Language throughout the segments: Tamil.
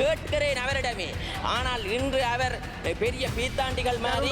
கேட்கிறேன் அவரிடமே. ஆனால் இன்று அவர் பெரிய பீத்தாண்டிகள் மாதிரி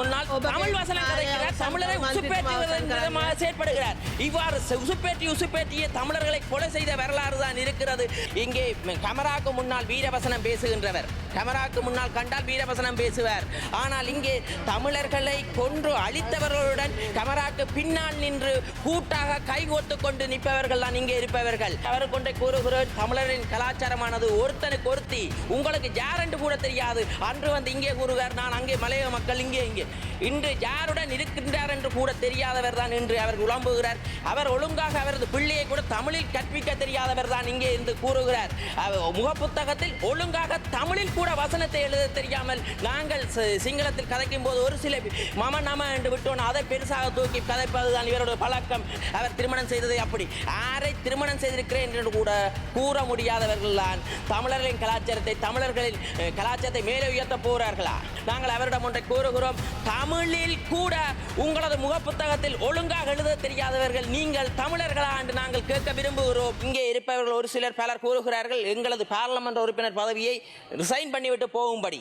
முன்னால் தமிழ் வசனம் காயா, கதைக்கிறார் தமிழரை மந்திரி உசுப்பேற்றுவதன் துமா, விதமாக செயற்படுகிறார். இவ்வாறு உசுப்பேற்றி உசுப்பேற்றிய தமிழர்களை கொலை செய்த வரலாறு தான் இருக்கிறது. இங்கே கமராக்கு முன்னால் வீரவசனம் பேசுகின்றவர். கமராக்கு முன்னால் கண்டால் வீரவசனம் பேசுவார். ஆனால் இங்கே தமிழர்களை கொன்று அழித்தவர்களுடன் கமராக்கு பின்னால் நின்று கூட்டாக கைகோத்து கொண்டு நிற்பவர்கள் தான் இங்கே இருப்பவர்கள். அவர் கொண்டே கூறுகிறோம் தமிழரின் கலாச்சாரமானது ஒருத்தனுக்கு ஒருத்தி உங்களுக்கு ஜாரண்ட் கூட தெரியாது. அன்று வந்து இங்கே கூறுகிறார் நான் அங்கே மலைய மக்கள் இங்கே இங்கே. இன்று யாருடன் இருக்கின்றார் என்று கூட தெரியாதவர் தான் இன்று அவர் உழம்புகிறார் அவர் ஒழுங்காக அவரது பிள்ளையை கூட தமிழில் கற்பிக்க தெரியாதவர் தான் இங்கே இருந்து கூறுகிறார். அவர் முகப்புத்தகத்தில் ஒழுங்காக தமிழில் கூட வசனத்தை எழுத தெரியாமல் நாங்கள் சிங்களத்தில் கதைக்கும் போது ஒரு சில மம நம என்று விட்டோம். அதை பெருசாக தூக்கி கதைப்பதுதான் இவருடைய பழக்கம். அவர் திருமணம் செய்ததை அப்படி. யாரை திருமணம் செய்திருக்கிறேன் என்று கூட கூற முடியாதவர்கள் தான் தமிழர்களின் கலாச்சாரத்தை தமிழர்களின் கலாச்சாரத்தை மேலே உயர்த்த போகிறார்களா? நாங்கள் அவரிடம் ஒன்றை கூறுகிறோம். தமிழில் கூட உங்களது முகப்புத்தகத்தில் ஒழுங்காக எழுத தெரியாதவர்கள் நீங்கள் தமிழர்களா என்று நாங்கள் கேட்க விரும்புகிறோம். இங்கே இருப்பவர்கள் ஒரு சிலர் பலர் கூறுகிறார்கள் எங்களது பாராளுமன்ற உறுப்பினர் பதவியை ரிசைன் பண்ணிவிட்டு போகும்படி.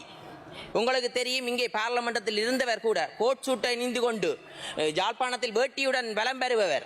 உங்களுக்கு தெரியும் இங்கே பாராளுமன்றத்தில் இருந்தவர் கூட கோட் சூட்டை நீந்து கொண்டு அஹ், யாழ்ப்பாணத்தில் வேட்டியுடன் பலம் பெறுபவர்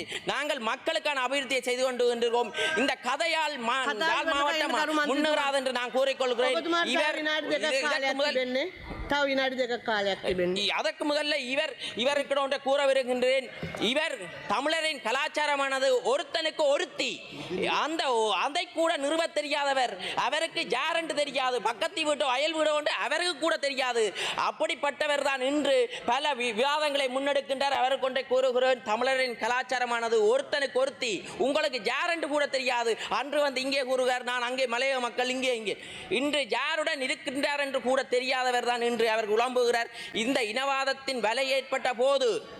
இல்லை நாங்கள் மக்களுக்கான அபிவிருத்தியை செய்து கொண்டு கொண்டிருக்கோம் இந்த கதையால் மாவட்டம் முன்னேறாது என்று நான் கூறிக்கொள்கிறேன். විනාඩි දෙකක් இதற்கு කාලයක් முதல் තිබෙන්නේ. තව විනාඩි දෙකක් කාලයක් තිබෙන්නේ. அதற்கு முதல்ல இவர் இவருக்கு ஒன்றை கூற விரும்புகின்றேன் இவர் தமிழரின் கலாச்சாரமானது ஒருத்தனுக்கு ஒருத்தி அந்த அதை கூட நிறுவ தெரியாதவர் அவருக்கு யார் என்று தெரியாது பக்கத்து வீட்டோ அயல் வீடோ என்று அவருக்கு கூட தெரியாது அப்படிப்பட்டவர் தான் இன்று பல வி- விவாதங்களை முன்னெடுக்கின்றார் அவருக்கு ஒன்றை கூறுகிறேன் தமிழரின் கலாச்சாரமானது ஒருத்தனுக்கு ஒருத்தி உங்களுக்கு யார் என்று கூட தெரியாது அன்று வந்து இங்கே கூறுகிறார் நான் அங்கே மலைய மக்கள் இங்கே இங்கே இன்று யாருடன் இருக்கின்றார் என்று கூட தெரியாதவர் தான் இன்று அவர் உலம்புகிறார். இந்த இனவாதத்தின் வலை ஏற்பட்ட போது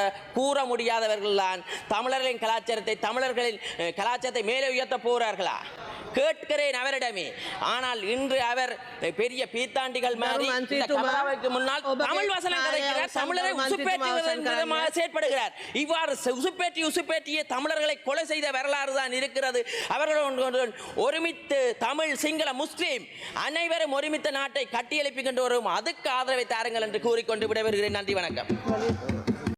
கூற முடியாதவர்கள் தான் தமிழர்களின் கலாச்சாரத்தை தமிழர்களின் கலாச்சாரத்தை மேலே உயர்த்த போகிறார்களா கேட்கிறேன் அவரிடமே ஆனால் இன்று அவர் பெரிய பீத்தாண்டிகள் மாதிரி முன்னால் தமிழ் வசனம் காயா, கதைக்கிறார். தமிழரை விதமாக செயற்படுகிறார். இவ்வாறு உசுப்பேற்றி உசுப்பேற்றிய தமிழர்களை கொலை செய்த வரலாறு தான் இருக்கிறது. அவர்கள் ஒருமித்து தமிழ் சிங்கள முஸ்லீம் அனைவரும் ஒருமித்த நாட்டை கட்டியெழுப்பிக் கொண்டு வரும். அதுக்கு ஆதரவை தாருங்கள் என்று கூறிக்கொண்டு விடைபெறுகிறேன். நன்றி வணக்கம்.